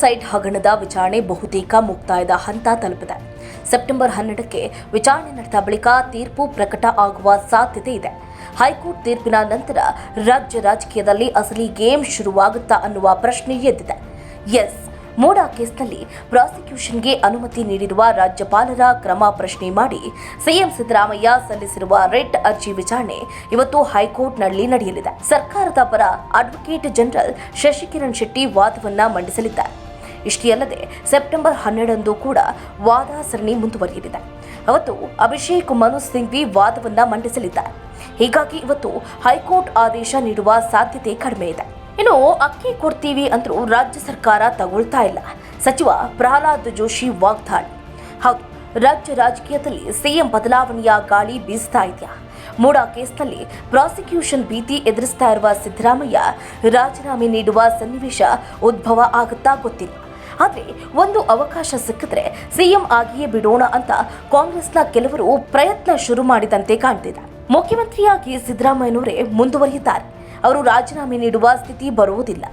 Site ಹಗರಣದ ವಿಚಾರಣೆ ಬಹುತೇಕ ಮುಕ್ತಾಯದ ಹಂತ ತಲುಪಿದೆ. ಸೆಪ್ಟೆಂಬರ್ ಹನ್ನೆರಡಕ್ಕೆ ವಿಚಾರಣೆ ನಡೆದ ಬಳಿಕ ತೀರ್ಪು ಪ್ರಕಟ ಆಗುವ ಸಾಧ್ಯತೆ ಇದೆ. ಹೈಕೋರ್ಟ್ ತೀರ್ಪಿನ ನಂತರ ರಾಜ್ಯ ರಾಜಕೀಯದಲ್ಲಿ ಅಸಲಿ ಗೇಮ್ ಶುರುವಾಗುತ್ತಾ ಅನ್ನುವ ಪ್ರಶ್ನೆ ಎದ್ದಿದೆ. ಎಸ್. ಮೋಡಾ ಕೇಸ್ನಲ್ಲಿ ಪ್ರಾಸಿಕ್ಯೂಷನ್ಗೆ ಅನುಮತಿ ನೀಡಿರುವ ರಾಜ್ಯಪಾಲರ ಕ್ರಮ ಪ್ರಶ್ನೆ ಮಾಡಿ ಸಿಎಂ ಸಿದ್ದರಾಮಯ್ಯ ಸಲ್ಲಿಸಿರುವ ರಿಟ್ ಅರ್ಜಿ ವಿಚಾರಣೆ ಇವತ್ತು ಹೈಕೋರ್ಟ್ನಲ್ಲಿ ನಡೆಯಲಿದೆ. ಸರ್ಕಾರದ ಪರ ಅಡ್ವೊಕೇಟ್ ಜನರಲ್ ಶಶಿಕಿರಣ್ ಶೆಟ್ಟಿ ವಾದವನ್ನ ಮಂಡಿಸಲಿದ್ದಾರೆ. ಇಷ್ಟೇ ಅಲ್ಲದೆ ಸೆಪ್ಟೆಂಬರ್ ಹನ್ನೆರಡರಂದು ಕೂಡ ವಾದ ಸರಣಿ ಮುಂದುವರಿಯಲಿದೆ. ಅವತ್ತು ಅಭಿಷೇಕ್ ಮನು ಸಿಂಘ್ವಿ ವಾದವನ್ನ ಮಂಡಿಸಲಿದ್ದಾರೆ. ಹೀಗಾಗಿ ಇವತ್ತು ಹೈಕೋರ್ಟ್ ಆದೇಶ ನೀಡುವ ಸಾಧ್ಯತೆ ಕಡಿಮೆ ಇದೆ. ಇನ್ನು ಅಕ್ಕಿ ಕೊಡ್ತೀವಿ ಅಂದ್ರೂ ರಾಜ್ಯ ಸರ್ಕಾರ ತಗೊಳ್ತಾ ಇಲ್ಲ. ಸಚಿವ ಪ್ರಹ್ಲಾದ್ ಜೋಶಿ ವಾಗ್ದಾಳಿ. ಹೌದು, ರಾಜ್ಯ ರಾಜಕೀಯದಲ್ಲಿ ಸಿಎಂ ಬದಲಾವಣೆಯ ಗಾಳಿ ಬೀಸ್ತಾ ಇದೆಯಾ? ಮೂಡಾ ಕೇಸ್ನಲ್ಲಿ ಪ್ರಾಸಿಕ್ಯೂಷನ್ ಭೀತಿ ಎದುರಿಸ್ತಾ ಇರುವ ಸಿದ್ದರಾಮಯ್ಯ ರಾಜೀನಾಮೆ ನೀಡುವ ಸನ್ನಿವೇಶ ಉದ್ಭವ ಆಗುತ್ತಾ ಗೊತ್ತಿಲ್ಲ. ಆದರೆ ಒಂದು ಅವಕಾಶ ಸಿಕ್ಕಿದ್ರೆ ಸಿಎಂ ಆಗಿಯೇ ಬಿಡೋಣ ಅಂತ ಕಾಂಗ್ರೆಸ್ನ ಕೆಲವರು ಪ್ರಯತ್ನ ಶುರು ಮಾಡಿದಂತೆ ಕಾಣ್ತಿದೆ. ಮುಖ್ಯಮಂತ್ರಿಯಾಗಿ ಸಿದ್ದರಾಮಯ್ಯನವರೇ ಮುಂದುವರಿಯುತ್ತಾರೆ ಅವರು ರಾಜೀನಾಮೆ ನೀಡುವ ಸ್ಥಿತಿ ಬರುವುದಿಲ್ಲ.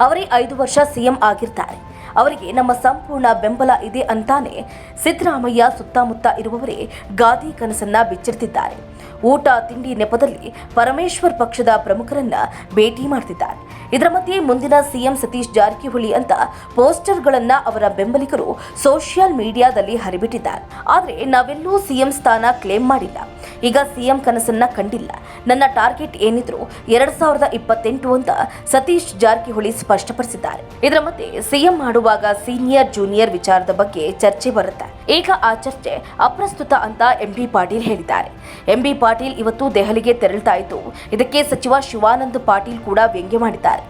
ಅವರೇ ಐದು ವರ್ಷ ಸಿಎಂ ಆಗಿರ್ತಾರೆ. ಅವರಿಗೆ ನಮ್ಮ ಸಂಪೂರ್ಣ ಬೆಂಬಲ ಇದೆ ಅಂತಾನೆ ಸಿದ್ದರಾಮಯ್ಯ ಸುತ್ತಮುತ್ತ ಇರುವವರೇ ಗಾದಿ ಕನಸನ್ನ ಬಿಚ್ಚಿಡ್ತಿದ್ದಾರೆ. ಊಟ, ತಿಂಡಿ ನೆಪದಲ್ಲಿ ಪರಮೇಶ್ವರ್ ಪಕ್ಷದ ಪ್ರಮುಖರನ್ನ ಭೇಟಿ ಮಾಡ್ತಿದ್ದಾರೆ. ಇದರ ಮಧ್ಯೆ ಮುಂದಿನ ಸಿಎಂ ಸತೀಶ್ ಜಾರಕಿಹೊಳಿ ಅಂತ ಪೋಸ್ಟರ್ಗಳನ್ನ ಅವರ ಬೆಂಬಲಿಗರು ಸೋಷಿಯಲ್ ಮೀಡಿಯಾದಲ್ಲಿ ಹರಿಬಿಟ್ಟಿದ್ದಾರೆ. ಆದರೆ ನಾವೆಲ್ಲೂ ಸಿಎಂ ಸ್ಥಾನ ಕ್ಲೇಮ್ ಮಾಡಿಲ್ಲ. ಈಗ ಸಿಎಂ ಕನಸನ್ನ ಕಂಡಿಲ್ಲ. ನನ್ನ ಟಾರ್ಗೆಟ್ ಏನಿದ್ರು ಎರಡ್ ಸಾವಿರದ ಇಪ್ಪತ್ತೆಂಟು ಅಂತ ಸತೀಶ್ ಜಾರಕಿಹೊಳಿ ಸ್ಪಷ್ಟಪಡಿಸಿದ್ದಾರೆ. ಇದರ ಮಧ್ಯೆ ಸಿಎಂ ಮಾಡುವಾಗ ಸೀನಿಯರ್, ಜೂನಿಯರ್ ವಿಚಾರದ ಬಗ್ಗೆ ಚರ್ಚೆ ಬರುತ್ತೆ. ಈಗ ಆ ಚರ್ಚೆ ಅಪ್ರಸ್ತುತ ಅಂತ ಎಂಬಿ ಪಾಟೀಲ್ ಹೇಳಿದ್ದಾರೆ. ಎಂಬಿ ಪಾಟೀಲ್ ಇವತ್ತು ದೆಹಲಿಗೆ ತೆರಳ್ತಾ ಇದ್ದು, ಇದಕ್ಕೆ ಸಚಿವ ಶಿವಾನಂದ ಪಾಟೀಲ್ ಕೂಡ ವ್ಯಂಗ್ಯ ಮಾಡಿದ್ದಾರೆ.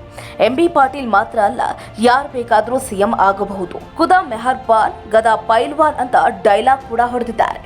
ಎಂಬಿ ಪಾಟೀಲ್ ಮಾತ್ರ ಅಲ್ಲ, ಯಾರು ಬೇಕಾದರೂ ಸಿಎಂ ಆಗಬಹುದು. ಖುದಾ ಮೆಹರ್ಬಾನ್, ಗದಾ ಪೈಲ್ವಾನ್ ಅಂತ ಡೈಲಾಗ್ ಕೂಡ ಹೊಡೆದಿದ್ದಾರೆ.